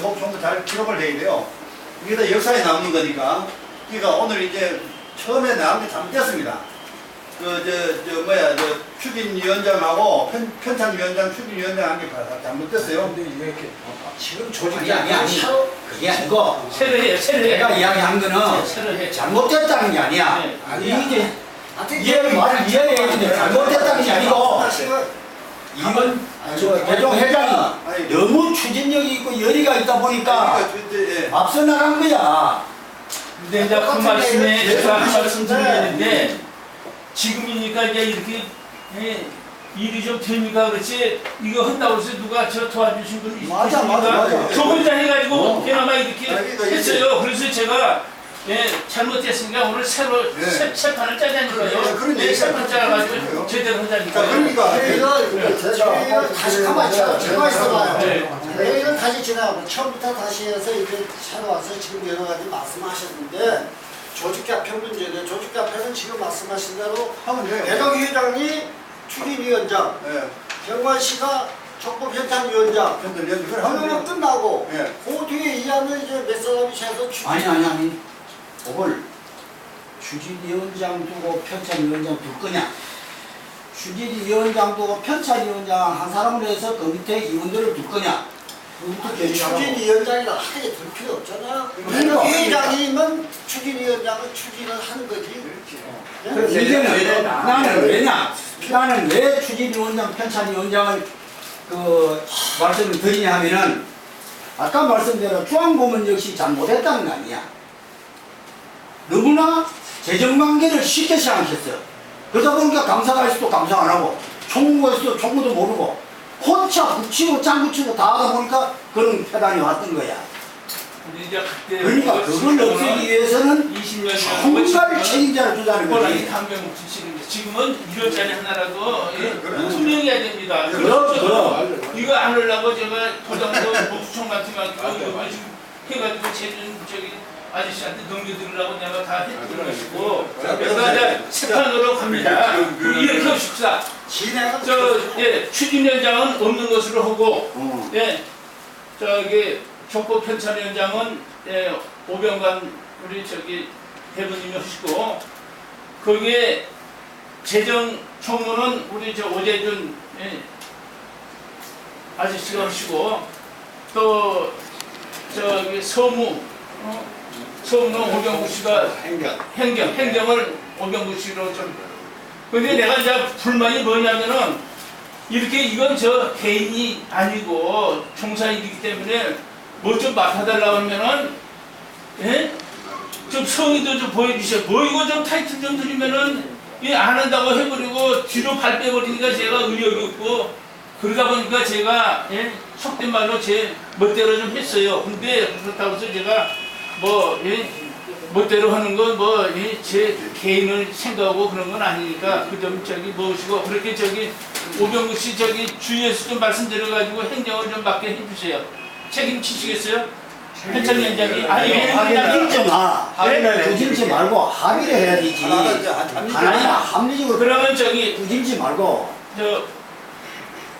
목 좋은 거잘 기록을 해야 돼요. 이게 다 역사에 남는 거니까. 그러니까 오늘 이제 처음에 나온 게 잘못됐습니다. 그, 저, 저, 뭐야, 저, 추진위원장하고 편, 편찬위원장, 추진위원장 한게 잘못됐어요. 근데 이렇게 지금 아니, 조직이 아니, 아니. 차로 그게 아니고 새로 해요. 내가 이야기한 거는 새로 해. 잘못됐다는 게 아니야. 네. 아니 이게 이해를 말을 이해해야 되는데 잘못됐다는 게 아니고 이건 아니, 너무 추진력이 있고 열의가 있다 보니까 예. 앞서 나간 거야. 근데 이제 그 똑같은 말씀에 얘기를 제가 한 계속 말씀 하시는데. 드리는데 지금이니까 이제 이렇게 예, 일이 좀 되니까 그렇지 이거 한다고 해서 누가 저 도와주신 분 있습니까? 맞아, 맞아, 맞아. 저 혼자 해가지고 어. 그나마 이렇게 아니, 그러니까 이게- 했어요. 그래서 제가 예, 잘못됐으니까 오늘 새로 네. 새, 새 판을 짜자니까요. 그래, 그런 예, 얘기가 새판 짜가지고 있어요. 제대로 자, 하자니까요. 그러니까. 저희가 저희가 다시 가만 쳐 제가 있어봐요. 네. 내일은 다시 지나가고 처음부터 다시 해서 이렇게 찾아와서 지금 여러 가지 말씀하셨는데 조직개편 문제는 조직개편은 지금 말씀하신 대로 하면 돼요. 회장이 추진위원장, 예. 경관 씨가 하면 돼요. 끝나고 예. 그 뒤에 이 안을 이제 몇 사람이 채서 추진 아니 아니 아니. 그걸 추진위원장 두고 편찬위원장 둘 거냐? 추진위원장 두고 편찬위원장 한 사람을 해서 그 밑에 위원들을 둘 거냐? 추진위원장이라 하게 될 필요 없잖아요. 그러니까. 회장이면 추진위원장은 추진을 하는 거지. 네? 그래서 이제는 나는 왜냐? 나는 왜 추진위원장, 편찬위원장을 그 말씀을 드리냐 하면은 아까 말씀대로 중앙부문 역시 잘못했다는 거 아니야. 너무나 재정관계를 쉽게 생각했어요. 그러다 보니까 감사가 있어도 감사 안 하고 총무가 있어도 총무도 모르고 혼자 붙이고 짱 붙이고 다 하다 보니까 그런 패단이 왔던 거야. 근데 이제 그때 그러니까 그걸 없애기 위해서는 20년 정말 책임자를 두자는 거지. 지금은 이런 자리 하나라도 예, 그래, 그래. 투명해야 됩니다. 그럼, 그래서 그럼. 이거 안 하려고 제가 도당도 보수청 같은 거 해가지고 제준 저기 아저씨한테 넘겨드리려고 내가 다 것이고 자, 그러니까 이제 세판으로 갑니다. 그럼 이렇게 합시다. 진행은 저 예, 추진위원장은 없는 것으로 하고 어. 예, 저기 족보 편찬위원장은 예, 오병관 우리 저기 대부님이 하시고 거기에 재정 총무는 우리 저 오재준 예, 아저씨가 하시고 또 저기 서무 어, 서무는 오병구 씨가 행정. 행정, 행정을 오병구 씨로 좀. 근데 내가 이제 불만이 뭐냐면은 이렇게 이건 저 개인이 아니고 종사일이기 때문에 뭐좀 맡아달라고 하면은 예? 좀 성의도 좀 보여주세요. 뭐 이거 좀 타이틀 좀 드리면은 예, 안 한다고 해버리고 뒤로 발 빼버리니까 제가 의욕이 없고 그러다 보니까 제가 예, 속된 말로 제 멋대로 좀 했어요. 근데 그렇다고 해서 제가 뭐 예, 멋대로 하는 건뭐제 개인을 생각하고 그런 건 아니니까 그 점 저기 모시고 그렇게 저기 오병구 씨 저기 주위에서 좀 말씀드려가지고 행정을 좀 맡게 해주세요. 책임지시겠어요? 현천위원장이 아니 합의를 좀 하. 네? 꾸짖지 말고 합의를 해야 되지. 하나야 합리적으로 그러면 저기 꾸짖지 말고. 저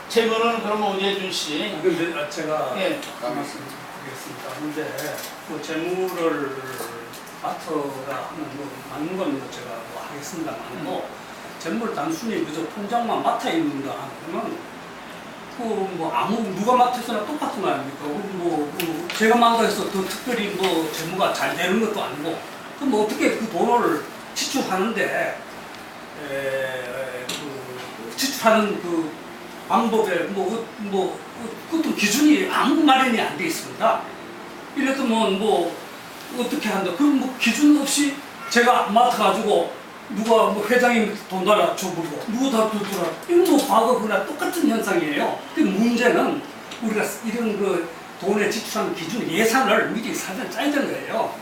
제보는 그러면 오재준 씨. 근데 아, 제가 예. 말씀드리겠습니다. 근데 그 재무를 마트가 하는 뭐 맞는 건뭐 제가 뭐 하겠습니다만 뭐 재무를 단순히 그저 통장만 맡아 있는가 하면 그뭐 아무 누가 맡았으나 똑같은 거 아닙니까? 뭐, 뭐 제가 만들어서 더 특별히 뭐 재무가 잘 되는 것도 아니고 그럼 뭐 어떻게 그 돈을 지출하는데 에, 그 지출하는 그 방법에 뭐, 그- 뭐, 그- 그것도 기준이 아무 마련이 안 돼 있습니다. 이랬더면 뭐, 어떻게 한다. 그럼 뭐 기준 없이 제가 맡아가지고 누가 뭐 회장이 돈 달라 줘보고 누가 다 주더라. 이건 뭐 과거나 똑같은 현상이에요. 그 문제는 우리가 이런 그 돈에 지출하는 기준 예산을 미리 사전 짜야 되는 거예요.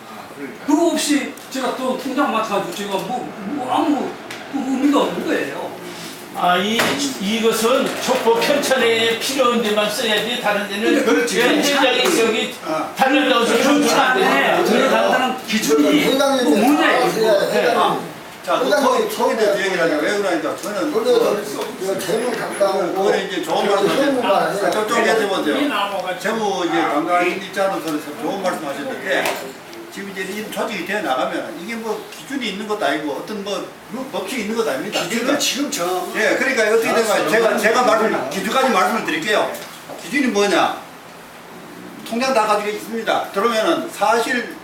그거 없이 제가 또 통장 맡아가지고 제가 뭐, 뭐 아무 그 의미가 없는 거예요. 아, 이, 이것은 촉보 편찬에 필요한 데만 써야지 다른 데는 그렇지. 예, 회장이 저기 아. 그렇지 안 않네. 들어간다는 기준이 회장님 그 문제예요. 아. 회장님. 자, 그 거기에 대해서 얘기를 하냐. 왜 그러니까 저는. 그- 저 재무 담당하고 그거는 이제 좋은 말씀. 저쪽 나무가 재무 이제 관광인 입장으로서는 참 좋은 말씀 하셨는데 지금 이제 이 조직이 되어 나가면 이게 뭐 기준이 있는 것도 아니고 어떤 뭐 법칙이 있는 것도 아닙니다. 기준은 지금 정 예, 그러니까 어떻게 되면 제가 제가 말씀 기준까지 말씀을 드릴게요. 기준이 뭐냐? 통장 다 가지고 있습니다. 그러면은 사실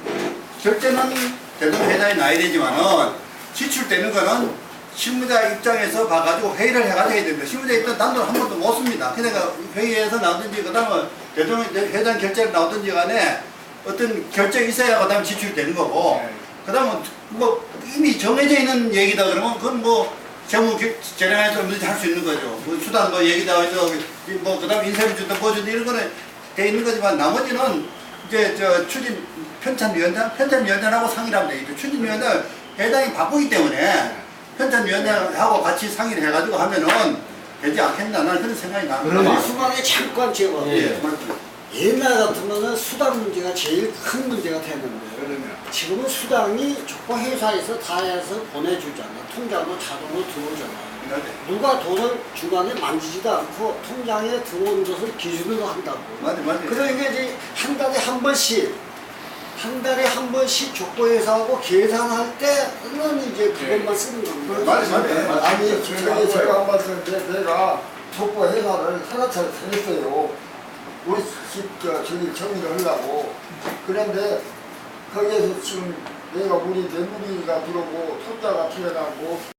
결제는 대통령 회장이 나야 되지만은 지출되는 거는 실무자 입장에서 봐가지고 회의를 해가지고 해야 됩니다. 실무자 입장 단도를 한 번도 못 씁니다. 그러니까 회의에서 나오든지 그다음에 대통령 회장 결제를 나오든지 간에 어떤 결정이 있어야 그 다음 지출되는 거고 그다음은 뭐 이미 정해져 있는 얘기다 그러면 그건 뭐 재무 재량에서 얼마든지 할수 있는 거죠. 뭐 수단 뭐 얘기다 해서 뭐 그다음 인세를 준다 뭐 준다 이런 거는 돼 있는 거지만 나머지는 이제 저 추진 편찬위원장 편찬위원장하고 상의를 하면 되겠죠. 추진위원장 해당이 바쁘기 때문에 편찬위원장하고 같이 상의를 해가지고 하면은 되지 않겠나 나는 그런 생각이 나는 그러면. 수방에 잠깐 제거. 예. 옛날 같으면은 수당 문제가 제일 큰 문제가 되는데 지금은 수당이 족보 회사에서 다 해서 보내주잖아. 통장으로 자동으로 들어오잖아. 누가 돈을 중간에 만지지도 않고 통장에 들어오는 것을 기준으로 한다고. 맞아 맞아. 그러니까 이제 한 달에 한 번씩 한 달에 한 번씩 족보회사하고 계산할 때는 이제 그것만 쓰는 겁니다. 맞아 맞아. 아니 저기 제가 한 말씀 내- 내가 족보 회사를 하나짜리 생겼어요. 우리 집 저, 저기 정리를 하려고. 그런데 거기에서 지금 내가 우리 며느리가 들어오고 손자가 태어나고